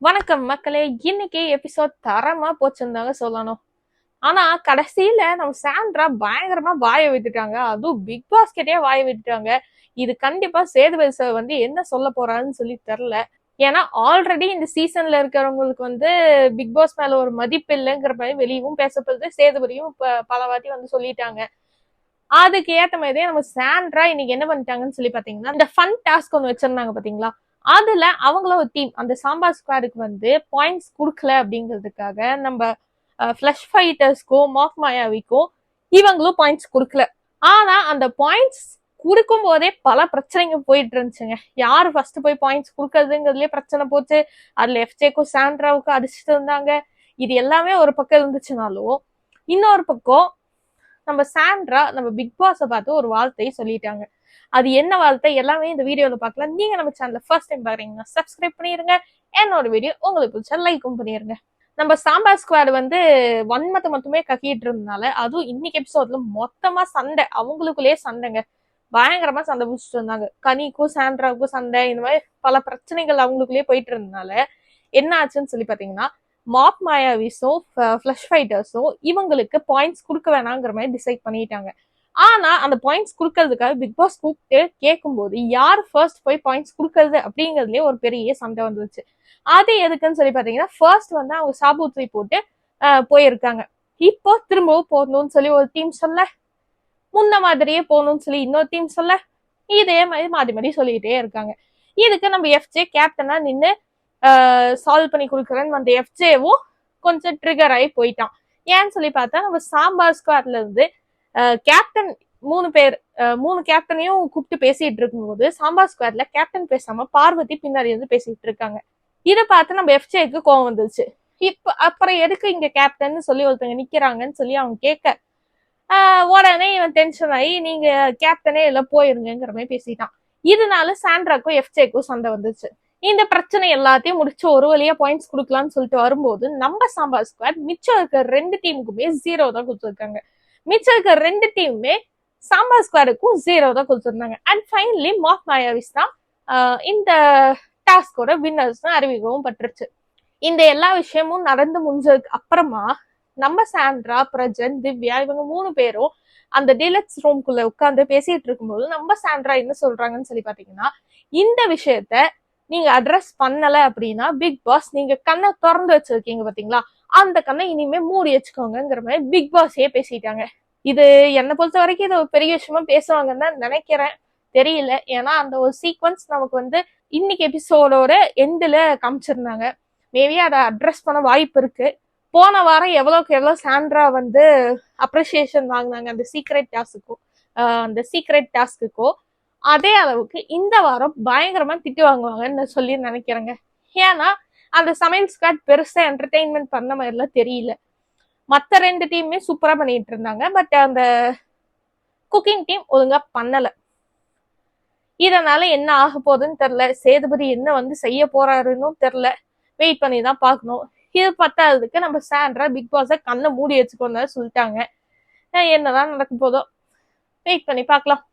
வணக்கம் மக்களே. இன்னைக்கு எபிசோட் தரமா போச்சுருந்தாங்க சொல்லணும். ஆனா கடைசியில நம்ம சாண்ட்ரா பயங்கரமா வாய விட்டுட்டாங்க. அதுவும் பிக் பாஸ்கெட்டே வாய விட்டுட்டாங்க. இது கண்டிப்பா சேதுபதி சார் வந்து என்ன சொல்ல போறாருன்னு சொல்லி தெரில ஏன்னா ஆல்ரெடி இந்த சீசன்ல இருக்கிறவங்களுக்கு வந்து பிக் பாஸ் மேல ஒரு மதிப்பு இல்லைங்கிற மாதிரி வெளியவும் பேசப்படுது. சேதுபதியும் ப- பல வாட்டி வந்து சொல்லிட்டாங்க. அதுக்கு ஏத்த மாதிரியே நம்ம சாண்ட்ரா இன்னைக்கு என்ன பண்ணிட்டாங்கன்னு சொல்லி பாத்தீங்கன்னா இந்த ஃபன் டாஸ்க் ஒன்று வச்சிருந்தாங்க பாத்தீங்களா அதுல அவங்கள ஒரு டீம் அந்த சாம்பார் ஸ்குவாடுக்கு வந்து பாயிண்ட்ஸ் கொடுக்கல அப்படிங்கிறதுக்காக நம்ம ஃப்ளஷ் ஃபைட்டர்ஸ்க்கும் மாக் மாயாவிக்கும் இவங்களும் பாயிண்ட்ஸ் கொடுக்கல. ஆனா அந்த பாயிண்ட்ஸ் கொடுக்கும் போதே பல பிரச்சனைங்க போயிட்டு இருந்துச்சுங்க. யார் ஃபர்ஸ்ட் போய் பாயிண்ட்ஸ் கொடுக்கறதுங்கிறதுலயே பிரச்சனை போச்சு. அதுல எஃப்ஜேக்கும் சாண்ட்ராவுக்கும் அடிச்சுட்டு இருந்தாங்க. இது எல்லாமே ஒரு பக்கம் இருந்துச்சுனாலும் இன்னொரு பக்கம் நம்ம சாண்ட்ரா நம்ம பிக் பாஸை பார்த்து ஒரு வார்த்தையை சொல்லிட்டாங்க. அது என்ன வார்த்தை எல்லாமே இந்த வீடியோல பார்க்கலாம். நீங்க நம்ம சேனல்ல ஃபர்ஸ்ட் டைம் பாக்குறீங்கன்னா சப்ஸ்கிரைப் பண்ணிருங்க. என்னோட வீடியோ உங்களுக்கு பிடிச்சா லைக்கும் பண்ணிருங்க. நம்ம சாம்பார் ஸ்குவாட் வந்து வன்மத்தை மட்டுமே கக்கிட்டு இருந்தனால அதுவும் இன்னைக்கு எபிசோட்ல மொத்தமா சண்டை. அவங்களுக்குள்ளேயே சண்டைங்க. பயங்கரமா சண்டை பிடிச்சிட்டு இருந்தாங்க. கனிக்கும் சாண்ட்ராவுக்கும் சண்டை. இந்த மாதிரி பல பிரச்சனைகள் அவங்களுக்குள்ளேயே போயிட்டு இருந்தனால என்ன ஆச்சுன்னு சொல்லி பாத்தீங்கன்னா மாப் மாயாவிஸும் ஃபிளஷ் ஃபைட்டர்ஸும் இவங்களுக்கு பாயிண்ட்ஸ் கொடுக்க வேணாங்கிற மாதிரி டிசைட் பண்ணிட்டாங்க. ஆனா அந்த பாயிண்ட்ஸ் கொடுக்கறதுக்காக பிக் பாஸ் கூப்பிட்டு கேட்கும்போது யார் ஃபர்ஸ்ட் போய் பாயிண்ட்ஸ் கொடுக்கறது? அப்படிங்கிறதுலயே ஒரு பெரிய சண்டை வந்துருச்சு. அது எதுக்குன்னு சொல்லி பாத்தீங்கன்னா ஃபர்ஸ்ட் வந்து அவங்க சாபூத்ரி போட்டு போயிருக்காங்க. இப்போ திரும்பவும் போகணும்னு சொல்லி ஒரு டீம் சொல்ல முன்ன மாதிரியே போகணும்னு சொல்லி இன்னொரு டீம் சொல்ல இதே மாதிரி மாறி மாறி சொல்லிக்கிட்டே இருக்காங்க. இதுக்கு நம்ம எஃப்ஜே கேப்டனா நின்று சால்வ் பண்ணி கொடுக்குறேன்னு வந்த எஃப்ஜேவும் கொஞ்சம் ட்ரிகர் ஆகி போயிட்டான். ஏன்னு சொல்லி பார்த்தா நம்ம சாம்பார் ஸ்குவாட்ல இருந்து கேப்டன் மூணு பேர் அஹ், மூணு கேப்டனையும் கூப்பிட்டு பேசிட்டு இருக்கும்போது சாம்பார் ஸ்குவாட்ல கேப்டன் பேசாம பார்வதி பின்னாடி வந்து பேசிட்டு இருக்காங்க. இதை பார்த்து நம்ம எஃப்ஜேக்கு கோவம் வந்துச்சு இப்ப அப்புறம் எதுக்கு இங்க கேப்டன் சொல்லி ஒருத்தவங்க நிக்கிறாங்கன்னு சொல்லி அவங்க கேட்க ஆஹ், உடனே இவன் டென்ஷன் ஆகி நீங்க கேப்டனே எல்லாம் போயிருங்கிற மாதிரி பேசிட்டான். இதனால சாண்ட்ராக்கும் எஃப்ஜேக்கும் சண்டை வந்துச்சு இந்த பிரச்சனை எல்லாத்தையும் முடிச்சு ஒரு வழியா பாயிண்ட்ஸ் கொடுக்கலாம்னு சொல்லிட்டு வரும்போது நம்ம சாம்பார் ஸ்குவாட் மிச்சம் இருக்கிற ரெண்டு டீமுக்குமே ஜீரோ தான் கொடுத்துருக்காங்க. மிச்சம் இருக்க ரெண்டு டீமுமே சாம்பார் ஸ்குவாடுக்கும் ஜீரோ தான் கொடுத்துருந்தாங்க. அண்ட் ஃபைனலி மாஃப் மாயாவிஸ் தான் இந்த டாஸ்கோட வின்னர்ஸ் அறிவிக்கவும் பட்டுருச்சு இந்த எல்லா விஷயமும் நடந்து முடிஞ்சதுக்கு அப்புறமா நம்ம சாண்ட்ரா பிரஜன் திவ்யா இவங்க மூணு பேரும் அந்த டீலக்ஸ் ரூம்குள்ள உட்காந்து பேசிட்டு இருக்கும்போது நம்ம சாண்ட்ரா என்ன சொல்றாங்கன்னு சொல்லி பாத்தீங்கன்னா இந்த விஷயத்த நீங்க அட்ரஸ் பண்ணல அப்படின்னா பிக் பாஸ் நீங்க கண்ணை திறந்து வச்சிருக்கீங்க பாத்தீங்களா? அந்த கண்ணை இனிமே மூடி வச்சுக்கோங்கிற மாதிரி பிக் பாஸே பேசிட்டாங்க. இது என்னை பொறுத்த வரைக்கும் இது ஒரு பெரிய விஷயமா பேசுவாங்கன்னு தான் நினைக்கிறேன். தெரியல. ஏன்னா அந்த ஒரு சீக்வன்ஸ் நமக்கு வந்து இன்னைக்கு எபிசோடோட எண்டில் காமிச்சிருந்தாங்க. மேபி அதை அட்ரஸ் பண்ண வாய்ப்பு இருக்கு. போன வாரம் எவ்வளோக்கு எவ்வளோ சாண்ட்ரா வந்து அப்ரிசியேஷன் வாங்கினாங்க அந்த சீக்ரெட் டாஸ்க்கும் அந்த சீக்ரெட் டாஸ்க்குக்கோ அதே அளவுக்கு இந்த வாரம் பயங்கரமா திட்டு வாங்குவாங்கன்னு சொல்லி நினைக்கிறேங்க. ஏன்னா அந்த சமையல் ஸ்குவாட் பெருசா என்டர்டெயின்மெண்ட் பண்ண மாதிரிலாம் தெரியல. மற்ற ரெண்டு டீமுமே சூப்பரா பண்ணிட்டு இருந்தாங்க. பட் அந்த குக்கிங் டீம் ஒழுங்கா பண்ணல. இதனால என்ன ஆக போகுதுன்னு தெரில சேதுபதி என்ன வந்து செய்ய போறாருன்னு தெரில வெயிட் பண்ணி தான் பார்க்கணும். இது பத்தாததுக்கு நம்ம சாண்ட்ரா பிக் பாஸை கண்ணை மூடி வச்சுக்கோன்னு சொல்லிட்டாங்க. அஹ் என்னதான் நடக்க போதோ. வெயிட் பண்ணி பார்க்கலாம்.